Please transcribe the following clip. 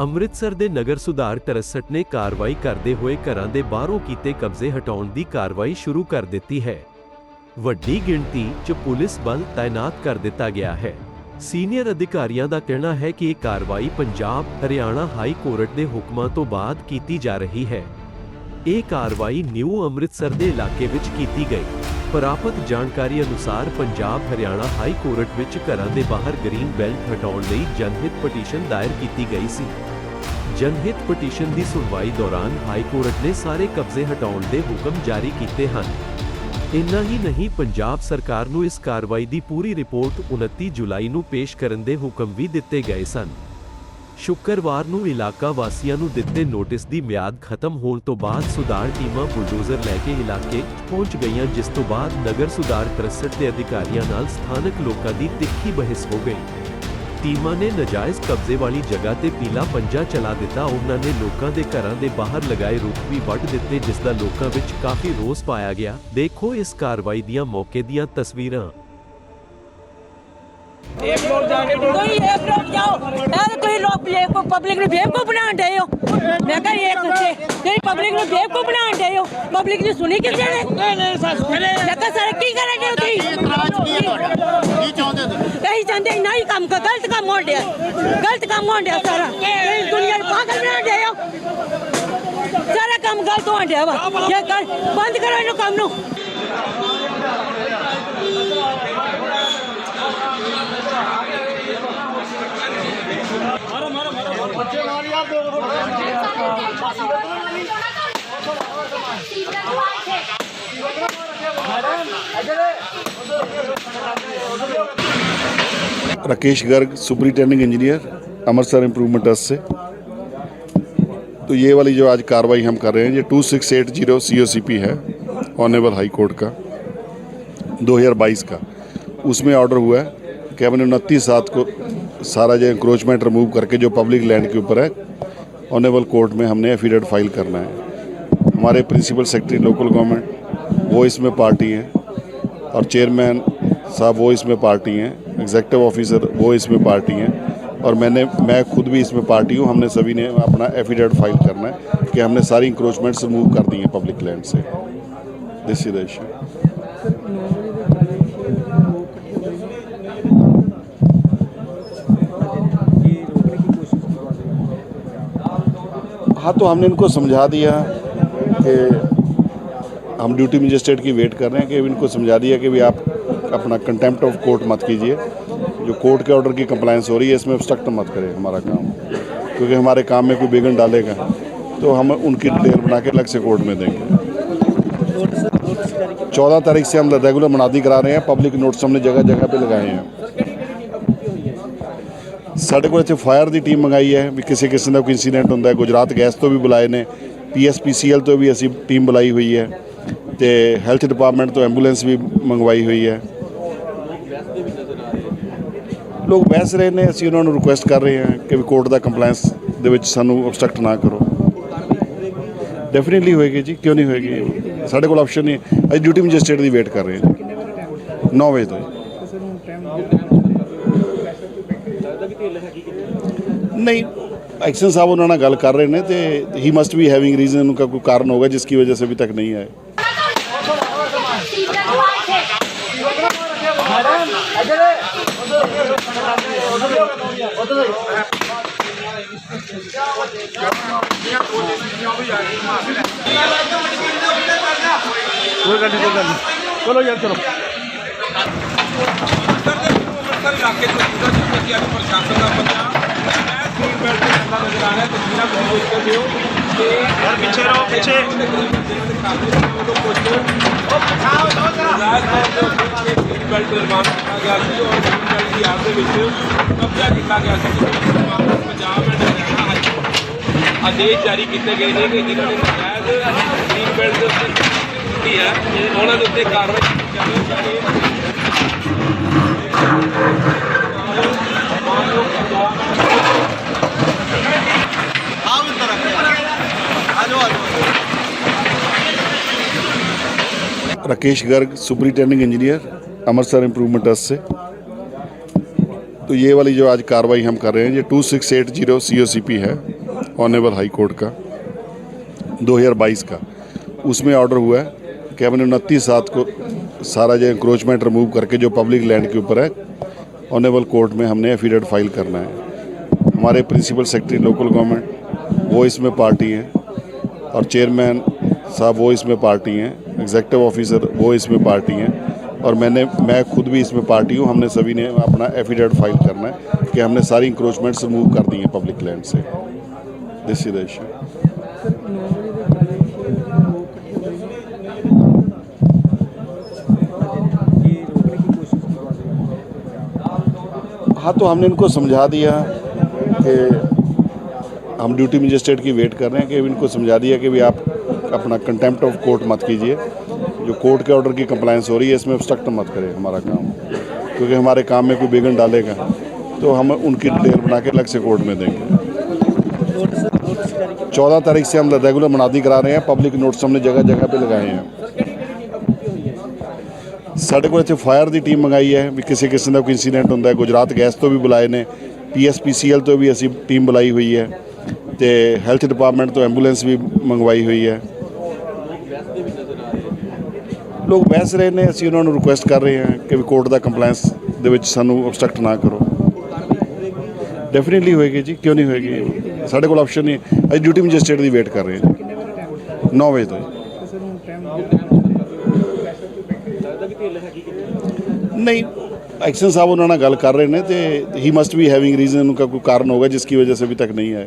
ਅੰਮ੍ਰਿਤਸਰ ਦੇ ਨਗਰ ਸੁਧਾਰ ਤਰਸਟ ਨੇ ਕਾਰਵਾਈ ਕਰਦੇ ਹੋਏ ਘਰਾਂ ਦੇ ਬਾਹਰੋਂ ਕੀਤੇ ਕਬਜ਼ੇ ਹਟਾਉਣ ਦੀ ਕਾਰਵਾਈ ਸ਼ੁਰੂ ਕਰ ਦਿੱਤੀ ਹੈ। ਵੱਡੀ ਗਿਣਤੀ 'ਚ ਪੁਲਿਸ ਬਲ ਤਾਇਨਾਤ ਕਰ ਦਿੱਤਾ ਗਿਆ ਹੈ। ਸੀਨੀਅਰ ਅਧਿਕਾਰੀਆਂ ਦਾ ਕਹਿਣਾ ਹੈ ਕਿ ਇਹ ਕਾਰਵਾਈ ਪੰਜਾਬ, ਹਰਿਆਣਾ ਹਾਈ ਕੋਰਟ ਦੇ ਹੁਕਮਾਂ ਤੋਂ ਬਾਅਦ ਕੀਤੀ ਜਾ ਰਹੀ ਹੈ। ਇਹ ਕਾਰਵਾਈ ਨਿਊ ਅੰਮ੍ਰਿਤਸਰ ਦੇ ਇਲਾਕੇ ਵਿੱਚ ਕੀਤੀ ਗਈ। ਪ੍ਰਾਪਤ ਜਾਣਕਾਰੀ ਅਨੁਸਾਰ ਪੰਜਾਬ ਹਰਿਆਣਾ ਹਾਈ ਕੋਰਟ ਵਿੱਚ ਘਰਾਂ ਦੇ ਬਾਹਰ ਗ੍ਰੀਨ ਬੈਲਟ ਹਟਾਉਣ ਲਈ ਜਨਹਿਤ ਪਟੀਸ਼ਨ ਦਾਇਰ ਕੀਤੀ ਗਈ ਸੀ। ਜਨਹਿਤ ਪਟੀਸ਼ਨ ਦੀ ਸੁਣਵਾਈ ਦੌਰਾਨ ਹਾਈ ਕੋਰਟ ਨੇ ਸਾਰੇ ਕਬਜ਼ੇ ਹਟਾਉਣ ਦੇ ਹੁਕਮ ਜਾਰੀ ਕੀਤੇ ਹਨ। ਇੰਨਾ ਹੀ ਨਹੀਂ, ਪੰਜਾਬ ਸਰਕਾਰ ਨੂੰ ਇਸ ਕਾਰਵਾਈ ਦੀ ਪੂਰੀ ਰਿਪੋਰਟ 29 ਜੁਲਾਈ ਨੂੰ ਪੇਸ਼ ਕਰਨ ਦੇ ਹੁਕਮ ਵੀ ਦਿੱਤੇ ਗਏ ਸਨ। ਸ਼ੁੱਕਰਵਾਰ ਨੂੰ ਇਲਾਕਾ ਵਾਸੀਆਂ ਨੂੰ ਦਿੱਤੇ ਨੋਟਿਸ ਦੀ ਮਿਆਦ ਖਤਮ ਹੋਣ ਤੋਂ ਬਾਅਦ ਸੁਧਾਰ ਟੀਮਾਂ ਬੁਲਡੋਜ਼ਰ ਲੈ ਕੇ ਇਲਾਕੇ 'ਚ ਪਹੁੰਚ ਗਈਆਂ ਜਿਸ ਤੋਂ ਬਾਅਦ ਨਗਰ ਸੁਧਾਰ ਤਰਸਟ ਦੇ ਅਧਿਕਾਰੀਆਂ ਨਾਲ ਸਥਾਨਕ ਲੋਕਾਂ ਦੀ ਤਿੱਖੀ ਬਹਿਸ ਹੋ ਗਈ ਟੀਮਾਂ ਨੇ ਨਜਾਇਜ਼ ਕਬਜ਼ੇ ਵਾਲੀ ਜਗ੍ਹਾ ਤੇ ਪੀਲਾ ਪੰਜਾ ਚਲਾ ਦਿੱਤਾ ਉਹਨਾਂ ਨੇ ਲੋਕਾਂ ਦੇ ਘਰਾਂ ਦੇ ਬਾਹਰ ਲਗਾਏ ਰੁੱਖ ਵੀ ਵੱਢ ਦਿੱਤੇ ਜਿਸ ਦਾ ਲੋਕਾਂ ਵਿੱਚ ਕਾਫੀ ਰੋਸ ਪਾਇਆ ਗਿਆ ਦੇਖੋ ਇਸ ਕਾਰਵਾਈ ਦੀਆਂ ਮੌਕੇ ਦੀਆਂ ਤਸਵੀਰਾਂ कोई एक लोग जाओ यार कोई लोग ਪਬਲਿਕ ਨੂੰ ਬੇਵਕੂਫ ਬਣਾਉਣ ਡਏ ਹੋ? ਮੈਂ ਕਹਾਂ ਇਹ ਤੁਸੀਂ ਜਿਹੜੀ ਪਬਲਿਕ ਨੂੰ ਬੇਵਕੂਫ ਬਣਾਉਣ ਡਏ ਹੋ? ਪਬਲਿਕ ਦੀ ਸੁਣੀ ਕਿਸੇ ਨੇ? ਨਹੀਂ ਨਹੀਂ ਲੱਗਾ ਸਾਰੇ ਕੀ ਕਰਨਗੇ ਤੁਸੀਂ ਇਤਰਾਜ਼ ਕੀ ਹੈ ਤੁਹਾਡਾ? ਕੀ ਚਾਹੁੰਦੇ ਤੁਸੀਂ? ਕਹੀ ਜਾਂਦੇ ਨਹੀਂ ਕੰਮ ਕਰ ਗਲਤ ਕੰਮ ਹੋਣ ਡਿਆ। ਗਲਤ ਕੰਮ ਹੋਣ ਡਿਆ ਸਾਰਾ। ਇਹ ਦੁਨੀਆ ਨੂੰ ਪਾਗਲ ਬਣਾਉਣ ਡਏ ਹੋ? ਸਾਰਾ ਕੰਮ ਗਲਤ ਹੋਣ ਡਿਆ ਵਾ। ਇਹ ਕਰ ਬੰਦ ਕਰੋ ਇਹਨੂੰ ਕੰਮ ਨੂੰ। Rakesh Garg superintending engineer, Amritsar improvement trust से। तो ये वाली जो आज कार्रवाई हम कर रहे हैं, ये two six eight zero C O C P है ऑनरेबल हाई कोर्ट का 2022 का। उसमें ऑर्डर हुआ है कि हमने उनतीस सात को सारा जो इंक्रोचमेंट रिमूव करके जो पब्लिक लैंड के ऊपर है ऑनरेबल कोर्ट में हमने एफिडेविट फ़ाइल करना है। हमारे प्रिंसिपल सेक्रेटरी लोकल गवर्नमेंट, वो इसमें पार्टी हैं और चेयरमैन साहब वो इसमें पार्टी हैं एग्जेक्टिव ऑफिसर वो इसमें पार्टी हैं और मैंने, मैं खुद भी इसमें पार्टी हूँ, हमने सभी ने अपना एफिडेविट फ़ाइल करना है कि हमने सारी इंक्रोचमेंट्स रिमूव कर दी हैं पब्लिक लैंड से। दिस इज़ इशू हाँ तो हमने इनको समझा दिया। कि हम ड्यूटी मजिस्ट्रेट की वेट कर रहे हैं कि इनको समझा दिया कि भी आप अपना कंटेम्प्ट ऑफ कोर्ट मत कीजिए जो कोर्ट के ऑर्डर की कंप्लायंस हो रही है इसमें obstruct मत करें हमारा काम क्योंकि हमारे काम में कोई विघन डालेगा तो हम उनकी डिटेल बना के अलग से कोर्ट में देंगे चौदह तारीख से हम रेगुलर मनादी करा रहे हैं पब्लिक नोट्स हमने जगह जगह पे लगाए हैं ਸਾਡੇ ਕੋਲ ਇੱਥੇ ਫਾਇਰ ਦੀ ਟੀਮ ਮੰਗਾਈ ਹੈ ਵੀ ਕਿਸੇ ਕਿਸਮ ਦਾ ਕੋਈ ਇਨਸੀਡੈਂਟ ਹੁੰਦਾ ਹੈ ਗੁਜਰਾਤ ਗੈਸ ਤੋਂ ਵੀ ਬੁਲਾਏ ਨੇ ਪੀਐਸਪੀਸੀਐਲ ਤੋਂ ਵੀ ਅਸੀਂ ਟੀਮ ਬੁਲਾਈ ਹੋਈ ਹੈ ਤੇ ਹੈਲਥ ਡਿਪਾਰਟਮੈਂਟ ਤੋਂ ਐਂਬੂਲੈਂਸ ਵੀ ਮੰਗਵਾਈ ਹੋਈ ਹੈ। ਲੋਕ ਬਹਿਸ ਰਹੇ ਨੇ, ਅਸੀਂ ਉਹਨਾਂ ਨੂੰ ਰਿਕੁਐਸਟ ਕਰ ਰਹੇ ਹਾਂ ਕਿ ਵੀ ਕੋਰਟ ਦਾ ਕੰਪਲਾਈਂਸ ਦੇ ਵਿੱਚ ਸਾਨੂੰ obstruct ਨਾ ਕਰੋ। ਡੈਫੀਨਿਟਲੀ ਹੋਏਗੀ ਜੀ, ਕਿਉਂ ਨਹੀਂ ਹੋਏਗੀ? ਸਾਡੇ ਕੋਲ ਆਪਸ਼ਨ ਨਹੀਂ, ਅਸੀਂ ਡਿਊਟੀ ਮੈਜਿਸਟ੍ਰੇਟ ਦੀ ਵੇਟ ਕਰ ਰਹੇ ਹਾਂ। 9 ਵਜੇ ਤੋਂ। ਨਹੀਂ ਐਕਸ਼ਨ ਸਾਹਿਬ ਉਹਨਾਂ ਨਾਲ ਗੱਲ ਕਰ ਰਹੇ ਨੇ ਤੇ he must be having reason ਉਨ੍ਹਾਂ ਕੋਈ ਕਾਰਨ ਹੋਗਾ ਜਿਸ ਕੀ ਵਜ੍ਹਾ ਸੇ ਅਭੀ ਤੱਕ ਨਹੀਂ ਆਏ। ਗੱਲ ਚਲੋ ਯਾਰ ਚਲੋ ਅੰਮ੍ਰਿਤਸਰ ਦੇ ਅੰਮ੍ਰਿਤਸਰ ਇਲਾਕੇ ਤੋਂ ਪੂਰਾ ਯਾਰ ਪਿੱਛੇ ਰਹੋ, ਪਿੱਛੇ। ਉਹ ਪਛਾਓ ਦੋ ਜਰਾ ਕਬਜ਼ਾ ਕੀਤਾ ਗਿਆ ਸੀ ਪੰਜਾਬ ਆਦੇਸ਼ ਜਾਰੀ ਕੀਤੇ ਗਏ ਨੇ ਕਿ ਜਿਨ੍ਹਾਂ ਨੇ ਨਜਾਇਜ਼ ਸਕਰੀਨ ਬੈਲਟ ਦੇ ਉੱਤੇ ਕੀਤੀ ਹੈ ਉਹਨਾਂ ਦੇ ਉੱਤੇ ਕਾਰਵਾਈ ਕੀਤੀ ਜਾਵੇ। Rakesh Garg superintending engineer Amritsar improvement trust से। तो ये वाली जो आज कार्रवाई हम कर रहे हैं, ये 2680 सीओसीपी है ऑनरेबल हाई कोर्ट का 2022 का। उसमें ऑर्डर हुआ है कि हमने उनतीस सात को सारा जो इंक्रोचमेंट रिमूव करके जो पब्लिक लैंड के ऊपर है ऑनरेबल कोर्ट में हमने एफिडेविट फ़ाइल करना है। हमारे प्रिंसिपल सेक्रेटरी लोकल गवर्नमेंट वो इसमें पार्टी हैं और चेयरमैन साहब वो इसमें पार्टी हैं। एग्जेक्टिव ऑफिसर वो इसमें पार्टी हैं। और मैंने, मैं खुद भी इसमें पार्टी हूँ। हमने सभी ने अपना एफिडेविट फ़ाइल करना है कि हमने सारी इंक्रोचमेंट्स रिमूव कर दी हैं पब्लिक लैंड से। दिस इज़ इशू हाँ तो हमने इनको समझा दिया कि हम ड्यूटी मजिस्ट्रेट की वेट कर रहे हैं कि इनको समझा दिया कि भी आप अपना कंटेम्प्ट ऑफ कोर्ट मत कीजिए जो कोर्ट के ऑर्डर की कंप्लायंस हो रही है इसमें ऑब्स्ट्रक्ट मत करें हमारा काम क्योंकि हमारे काम में कोई विघन डालेगा तो हम उनकी डिटेल बना के अलग से कोर्ट में देंगे चौदह तारीख से हम रेगुलर मनादी करा रहे हैं पब्लिक नोट्स हमने जगह जगह पे लगाए हैं ਸਾਡੇ ਕੋਲ ਇੱਥੇ ਫਾਇਰ ਦੀ ਟੀਮ ਮੰਗਾਈ ਹੈ ਵੀ ਕਿਸੇ ਕਿਸਮ ਦਾ ਕੋਈ ਇਨਸੀਡੈਂਟ ਹੁੰਦਾ ਹੈ ਗੁਜਰਾਤ ਗੈਸ ਤੋਂ ਵੀ ਬੁਲਾਏ ਨੇ ਪੀਐਸਪੀਸੀਐਲ ਤੋਂ ਵੀ ਅਸੀਂ ਟੀਮ ਬੁਲਾਈ ਹੋਈ ਹੈ ਤੇ ਹੈਲਥ ਡਿਪਾਰਟਮੈਂਟ ਤੋਂ ਐਂਬੂਲੈਂਸ ਵੀ ਮੰਗਵਾਈ ਹੋਈ ਹੈ ਲੋਕ ਬਹਿਸ ਰਹੇ ਨੇ, ਅਸੀਂ ਉਹਨਾਂ ਨੂੰ ਰਿਕੁਐਸਟ ਕਰ ਰਹੇ ਹਾਂ ਕਿ ਵੀ ਕੋਰਟ ਦਾ ਕੰਪਲੈਂਸ ਦੇ ਵਿੱਚ ਸਾਨੂੰ ਆਬਸਟ੍ਰਕਟ ਨਾ ਕਰੋ। ਡੈਫੀਨਿਟਲੀ ਹੋਏਗੀ ਜੀ, ਕਿਉਂ ਨਹੀਂ ਹੋਏਗੀ? ਸਾਡੇ ਕੋਲ ਆਪਸ਼ਨ ਨਹੀਂ। ਅਸੀਂ ਡਿਊਟੀ ਮੈਜਿਸਟ੍ਰੇਟ ਦੀ ਵੇਟ ਕਰ ਰਹੇ ਹਾਂ। 9 ਵਜੇ ਤੋਂ। ਨਹੀਂ, ਐਕਸ਼ਨ ਸਾਹਿਬ ਉਹਨਾਂ ਨਾਲ ਗੱਲ ਕਰ ਰਹੇ ਨੇ ਤੇ he must be having reason ਉਹਨਾਂ ਕੋਈ ਕਾਰਨ ਹੋਗਾ ਜਿਸ ਕੀ ਵਜ੍ਹਾ ਸੇ ਅਭੀ ਤੱਕ ਨਹੀਂ ਆਏ।